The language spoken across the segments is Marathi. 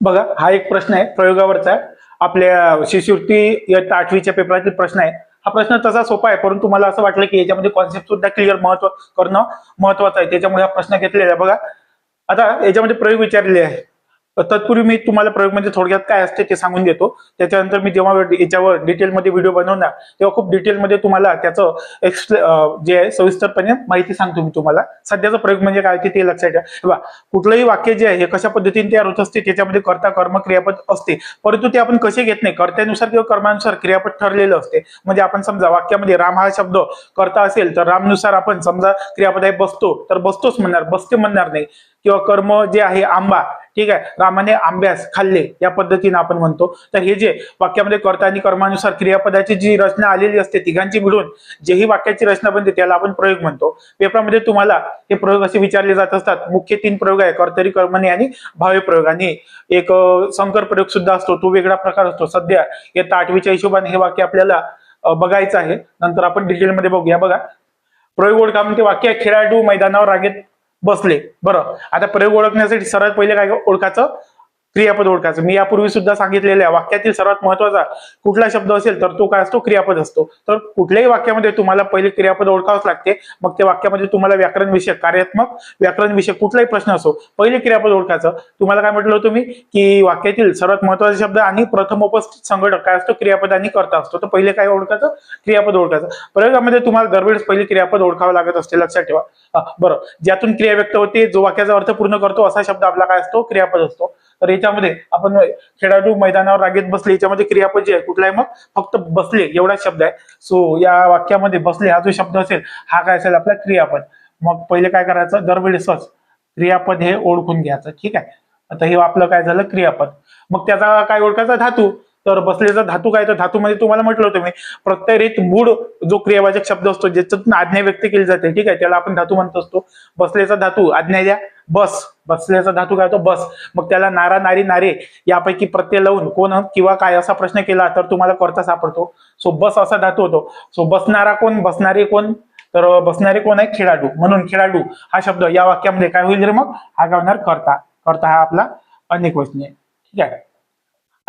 बघा हा एक प्रश्न आहे प्रयोगावरचा आहे. आपल्या शिष्यवृत्ती इयत्ता आठवीच्या पेपरातील प्रश्न आहे. हा प्रश्न तसा सोपा आहे परंतु मला असं वाटलं की याच्यामध्ये कॉन्सेप्ट सुद्धा क्लिअर महत्त्व करणं महत्वाचं आहे. त्याच्यामुळे हा प्रश्न घेतलेला आहे. बघा आता याच्यामध्ये प्रयोग विचारलेले आहे. तत्पूर्वी मी तुम्हाला प्रयोग म्हणजे थोडक्यात काय असते ते सांगून देतो. त्याच्यानंतर मी जेव्हा याच्यावर डिटेलमध्ये व्हिडिओ बनवणार तेव्हा खूप डिटेलमध्ये तुम्हाला त्याचं एक्सप्ले जे आहे सविस्तरपणे माहिती सांगतो मी तुम्हाला. सध्याचा प्रयोग म्हणजे काय ते लक्षात ठेवा. कुठलंही वाक्य जे आहे हे कशा पद्धतीने तयार होत असते त्याच्यामध्ये कर्ता कर्म क्रियापद असते. परंतु ते आपण कसे घेत नाही? कर्त्यानुसार किंवा कर्मानुसार क्रियापद ठरलेलं असते. म्हणजे आपण समजा वाक्यामध्ये राम हा शब्द करता असेल तर रामनुसार आपण समजा क्रियापद आहे बसतो तर बसतोच म्हणणार बसते म्हणणार नाही. किंवा कर्म जे आहे आंबा ठीक आहे? रामाने आंब्यास खाल्ले या पद्धतीने आपण म्हणतो. तर हे जे वाक्यामध्ये कर्ता आणि कर्मानुसार क्रियापदाची जी रचना आलेली असते तिघांची मिळून जेही वाक्याची रचना बनते त्याला आपण प्रयोग म्हणतो. पेपरामध्ये तुम्हाला हे प्रयोग असे विचारले जात असतात. मुख्य तीन प्रयोग आहे कर्तरी कर्मणी आणि भावे प्रयोग. आणि एक संकर प्रयोग सुद्धा असतो. तो वेगळा प्रकार असतो. सध्या येत्या आठवीच्या हिशोबाने हे वाक्य आपल्याला बघायचं आहे. नंतर आपण डिटेलमध्ये बघूया. बघा. प्रयोग ओळखा म्हणते वाक्य खेळाडू मैदानावर रांगेत बसले. बरं. आता प्रयोग ओळखण्यासाठी सर्वात पहिले काय ओळखायचं? क्रियापद ओळखायचं. मी यापूर्वी सुद्धा सांगितलेलं आहे वाक्यातील सर्वात महत्त्वाचा कुठला शब्द असेल तर तो काय असतो? क्रियापद असतो. तर कुठल्याही वाक्यामध्ये तुम्हाला पहिले क्रियापद ओळखावंच लागते मग त्या वाक्यामध्ये तुम्हाला व्याकरण विषय कार्यात्मक व्याकरण विषय कुठलाही प्रश्न असो पहिले क्रियापद ओळखायचं. तुम्हाला काय म्हटलं होतं मी? की वाक्यातील सर्वात महत्त्वाचा शब्द आणि प्रथम उपस्थित संघटक काय असतो? क्रियापद आणि करता असतो. तर पहिले काय ओळखायचं? क्रियापद ओळखायचं. प्रयोगामध्ये तुम्हाला दरवेळेस पहिले क्रियापद ओळखावं लागत असते. लक्षात ठेवा. बरं. ज्यातून क्रिया व्यक्त होते जो वाक्याचा अर्थ पूर्ण करतो असा शब्द आपला काय असतो? क्रियापद असतो. तर याच्यामध्ये आपण खेळाडू मैदानावर रागेत बसले याच्यामध्ये क्रियापद जे आहे कुठला आहे मग फक्त बसले एवढा शब्द आहे. सो या वाक्यामध्ये बसले हा जो शब्द असेल हा काय असेल आपला क्रियापद. मग पहिले काय करायचं? दरवेळेसच क्रियापद हे ओळखून घ्यायचं. ठीक आहे? आता हे आपलं काय झालं? क्रियापद. मग त्याचा काय ओळखायचा? धातू. तर बसलेचा धातू काय तर धातूमध्ये तुम्हाला म्हटलं होतं मी प्रत्ययरित मूळ जो क्रियावाचक शब्द असतो ज्याच्यातून आज्ञा व्यक्त केली जाते ठीक आहे? त्याला आपण धातू म्हणत असतो. बसलेचा धातू आज्ञा द्या. बस. बसल्याचा धातू काय होतो? बस. मग त्याला नारा नारी नारे यापैकी प्रत्यय लावून कोण किंवा काय? असा प्रश्न केला तर तुम्हाला कर्ता सापडतो. सो बस असा धातू होतो. सो बसणारा कोण? बसणारे कोण? तर बसणारे कोण आहे खेळाडू. म्हणून खेळाडू हा शब्द या वाक्यामध्ये काय होईल रे मग? हा काय होणार करता. करता हा आपला अनेक वचन आहे. ठीक आहे?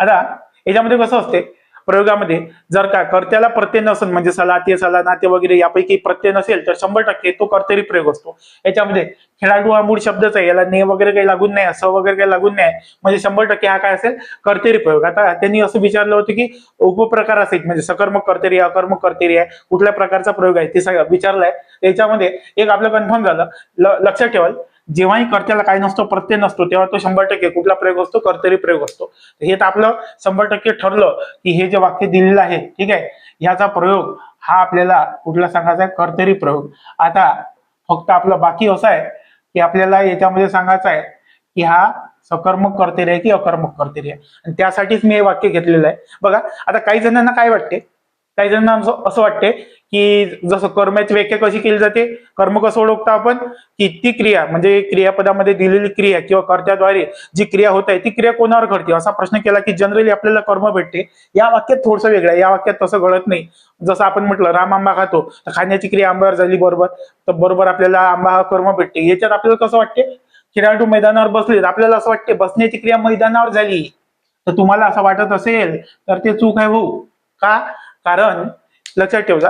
आता याच्यामध्ये कसं असते? प्रयोगामध्ये जर का कर्त्याला प्रत्यय नसेल म्हणजे सला ते सला नाते वगैरे यापैकी प्रत्यय नसेल तर शंभर टक्के तो कर्तरी प्रयोग असतो. याच्यामध्ये खेळाडू हा मूळ शब्दच आहे याला ने वगैरे काही लागून नाही असं वगैरे काही लागून नाही. म्हणजे शंभर टक्के हा काय असेल? कर्तेरी प्रयोग. आता त्यांनी असं विचारलं होतं की उपप्रकार असेल म्हणजे सकर्मक कर्तेरी अकर्मक कर्तेरी आहे कुठल्या प्रकारचा प्रयोग आहे? ते सगळं विचारलंय. याच्यामध्ये एक आपलं कन्फर्म झालं. लक्षात ठेवाल. जेव्हाही कर्त्याला काय नसतो प्रत्यय नसतो तेव्हा तो शंभर टक्के कुठला प्रयोग असतो कर्तरी प्रयोग असतो. हे तर आपलं शंभर टक्के ठरलं की हे जे वाक्य दिलेलं आहे ठीक आहे? ह्याचा प्रयोग हा आपल्याला कुठला सांगायचा आहे? कर्तरी प्रयोग. आता फक्त आपलं बाकी असं आहे की आपल्याला याच्यामध्ये सांगायचं आहे की हा सकर्मक कर्तरी आहे की अकर्मक कर्तरी आहे. आणि त्यासाठीच मी हे वाक्य घेतलेलं आहे. बघा आता काही जणांना काय वाटते? काही जणांना असं- वाटते की जसं कर्माची व्याख्या कशी केली जाते कर्म कसं ओळखतो आपण की ती क्रिया म्हणजे क्रियापदामध्ये दिलेली क्रिया किंवा कर्त्याद्वारे जी क्रिया होत आहे ती क्रिया कोणावर घडते? असा प्रश्न केला की जनरली आपल्याला कर्म भेटते. या वाक्यात थोडंसं वेगळं आहे. या वाक्यात तसं घडत नाही. जसं आपण म्हटलं राम आंबा खातो तर खाण्याची क्रिया आंब्यावर झाली बरोबर. तर बरोबर आपल्याला आंबा हा कर्म भेटते. याच्यात आपल्याला कसं वाटते खेळाडू मैदानावर बसले तर आपल्याला असं वाटते बसण्याची क्रिया मैदानावर झाली. तर तुम्हाला असं वाटत असेल तर ते चूक आहे भाऊ का? कारण लक्षात ठेवजा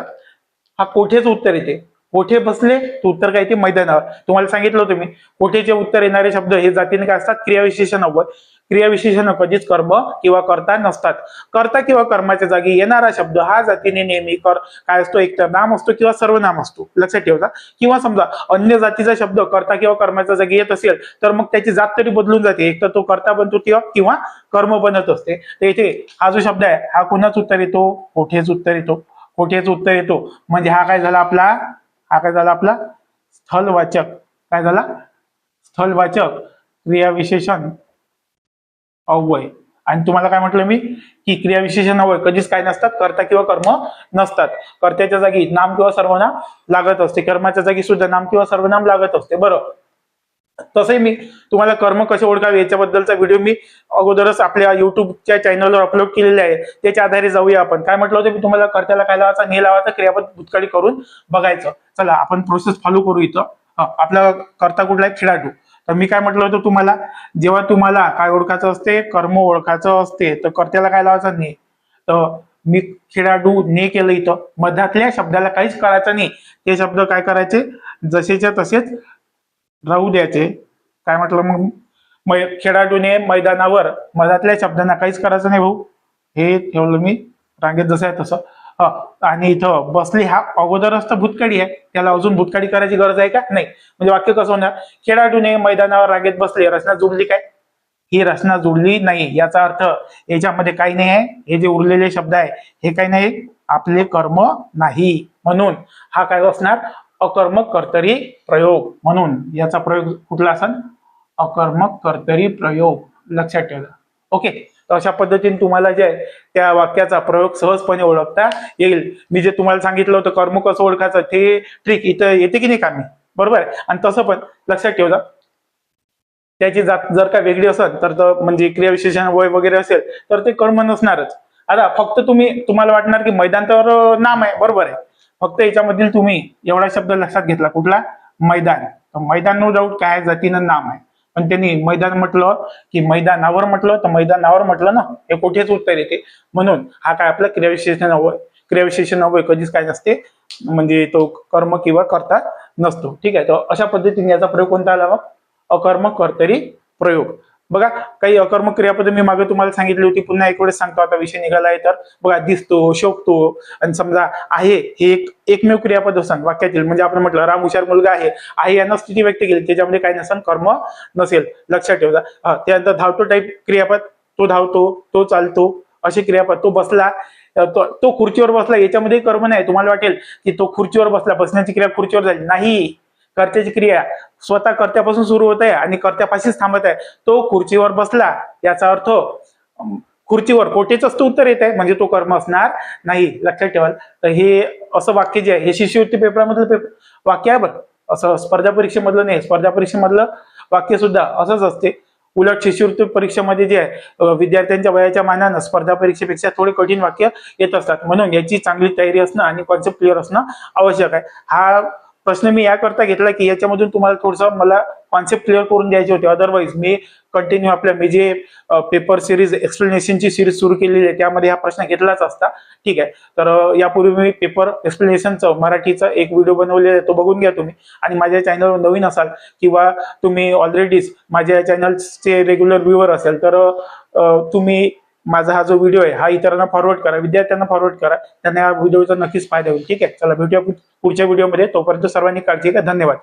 हा कोठेच उत्तर येते कोठे बसले? तर उत्तर काय ते मैदानावर तुम्हाला सांगितलं होतं मी. कोठेचे उत्तर येणारे शब्द हे जातीने काय असतात? क्रियाविशेषण अव्वल क्रियाविशेषण कधीच कर्म किंवा कर्ता नसतात. कर्ता किंवा कर्माच्या जागी येणारा शब्द हा जातीने नेहमी कर काय असतो? एक तर नाम असतो किंवा सर्वनाम असतो. लक्षात ठेवता किंवा समजा अन्य जातीचा शब्द कर्ता किंवा कर्माच्या जागी येत असेल तर मग त्याची जात तरी बदलून जाते. एक तर तो कर्ता बनतो किंवा किंवा कर्म बनत असते. तर इथे हा जो शब्द आहे हा कुणाच उत्तर येतो? कोठेच उत्तर येतो? कोठेच उत्तर येतो? म्हणजे हा काय झाला आपला? हा काय झाला आपला? स्थलवाचक. काय झाला? स्थलवाचक क्रियाविशेषण अव्यय. आणि तुम्हाला काय म्हटलं मी? की क्रियाविशेषण अवय कधीच काय नसतात कर्ता किंवा कर्म नसतात. कर्त्याच्या जागी नाम किंवा सर्वनाम लागत असते. कर्माच्या जागी सुद्धा नाम किंवा सर्वनाम लागत असते. बरं. तसंही मी तुम्हाला कर्म कसे ओळखावे याच्याबद्दलचा व्हिडिओ मी अगोदरच आपल्या युट्यूबच्या चॅनलवर अपलोड केलेले आहे. त्याच्या आधारे जाऊया आपण. काय म्हटलं होतं मी तुम्हाला? कर्त्याला काय लावायचा? ने लावायचा? क्रियापद भूतकाळी करून बघायचं. चला आपण प्रोसेस फॉलो करू इथं. आपला कर्ता कुठला आहे? खेळाडू तर मी काय म्हटलं होतं तुम्हाला? जेव्हा तुम्हाला काय ओळखायचं असते कर्म ओळखायचं असते तर कर्त्याला काय लावायचं? नाही तर मी खेळाडू ने केलं इथं. मधातल्या शब्दाला काहीच करायचं नाही. ते शब्द काय करायचे? जसेच्या तसेच राहू द्यायचे. काय म्हटलं मग? मै खेळाडूने मैदानावर मधातल्या शब्दांना काहीच करायचं नाही भाऊ. हे ठेवलं मी. रांगेत जसं आहे तसं. आणि इथं बसली हा अगोदरच तर भूतकाळी आहे. त्याला अजून भूतकाळी करायची गरज आहे का? नाही. म्हणजे वाक्य कसं होणार? खेळाडूने मैदानावर रांगेत बसले रचना जुळली काय? ही रचना जुळली नाही. याचा अर्थ याच्यामध्ये काही नाही आहे. हे जे उरलेले शब्द आहे हे काही नाही. आपले कर्म नाही. म्हणून हा काय असणार अकर्मक कर्तरी प्रयोग म्हणून याचा प्रयोग कुठला असन? अकर्मक कर्तरी प्रयोग. लक्षात ठेवा. ओके? तर अशा पद्धतीने तुम्हाला जे आहे त्या वाक्याचा प्रयोग सहजपणे ओळखता येईल. मी जे तुम्हाला सांगितलं होतं कर्म कसं ओळखायचं ते ट्रिक इथं येते की नाही कामी बरोबर? आहे आणि तसं पण लक्षात ठेवा त्याची जात जर का वेगळी असेल तर म्हणजे क्रियाविशेषण वय वगैरे असेल तर ते कर्म नसणारच. आता फक्त तुम्ही तुम्हाला वाटणार की मैदान तर नाम आहे बरोबर आहे. फक्त याच्यामधील तुम्ही एवढा शब्द लक्षात घेतला. कुठला? मैदान. मैदान नो डाऊट काय जातीनं नाम आहे. पण त्यांनी मैदान म्हटलं की मैदानावर म्हटलं तर मैदानावर म्हटलं ना. हे कुठेच उत्तर येते. म्हणून हा काय आपलं क्रियाविशेषण अवय क्रियाविशेषण अवय कधीच काय नसते. म्हणजे तो कर्म किंवा करता नसतो. ठीक आहे? तर अशा पद्धतीने याचा प्रयोग कोणता आला अकर्म कर्तरी प्रयोग. बघा काही अकर्मक क्रियापद मी मागे तुम्हाला सांगितली होती पुन्हा एक वेळेस सांगतो आता विषय निघालाय तर. बघा दिसतो शोभतो आणि समजा आहे हे एक एकमेव क्रियापद असन वाक्यातील म्हणजे आपण म्हटलं राम हुशार मुलगा आहे आहे यांना स्थिती व्यक्त केली त्याच्यामध्ये काही नसन कर्म नसेल लक्षात ठेवा. त्यानंतर धावतो टाईप क्रियापद तो धावतो तो चालतो असे क्रियापद तो बसला तो तो खुर्चीवर बसला याच्यामध्ये कर्म नाही. तुम्हाला वाटेल की तो खुर्चीवर बसला बसण्याची क्रिया खुर्चीवर झाली. नाही. कर्त्याची क्रिया स्वतः कर्त्यापासून सुरू होत आहे आणि कर्त्यापाशीच थांबत आहे. तो खुर्चीवर बसला याचा अर्थ खुर्चीवर कोठेच असतो उत्तर येत आहे. म्हणजे तो कर्म असणार नाही. लक्षात ठेवाल. तर हे असं वाक्य जे आहे हे शिष्यवृत्ती पेपरामधलं पेपर वाक्य आहे बरं असं स्पर्धा परीक्षेमधलं नाही. स्पर्धा परीक्षेमधलं वाक्य सुद्धा असंच असते. उलट शिष्यवृत्ती परीक्षेमध्ये जे आहे विद्यार्थ्यांच्या वयाच्या मानानं स्पर्धा परीक्षेपेक्षा थोडे कठीण वाक्य येत असतात. म्हणून याची चांगली तयारी असणं आणि कॉन्सेप्ट क्लिअर असणं आवश्यक आहे. हा प्रश्न मी याकरता घेतला की याच्यामधून तुम्हाला थोडंसं मला कॉन्सेप्ट क्लिअर करून द्यायचे होते. अदरवाईज मी कंटिन्यू आपल्या मी जे पेपर सिरीज एक्सप्लेनेशनची सिरीज सुरू केलेली आहे त्यामध्ये हा प्रश्न घेतलाच असता. ठीक आहे. तर यापूर्वी मी पेपर एक्सप्लेनेशनचं मराठीचा एक व्हिडिओ बनवलेला आहे तो बघून घ्या तुम्ही. आणि माझ्या चॅनलवर नवीन असाल किंवा तुम्ही ऑलरेडीच माझ्या चॅनलचे रेग्युलर व्ह्युअर असेल तर तुम्ही माझा हा जो व्हिडिओ आहे हा इतरांना फॉरवर्ड करा विद्यार्थ्यांना फॉरवर्ड करा. त्यांना या व्हिडिओचा नक्कीच फायदा होईल. ठीक आहे? चला भेटूया पुढच्या व्हिडिओमध्ये तोपर्यंत सर्वांनी काळजी घ्या. धन्यवाद.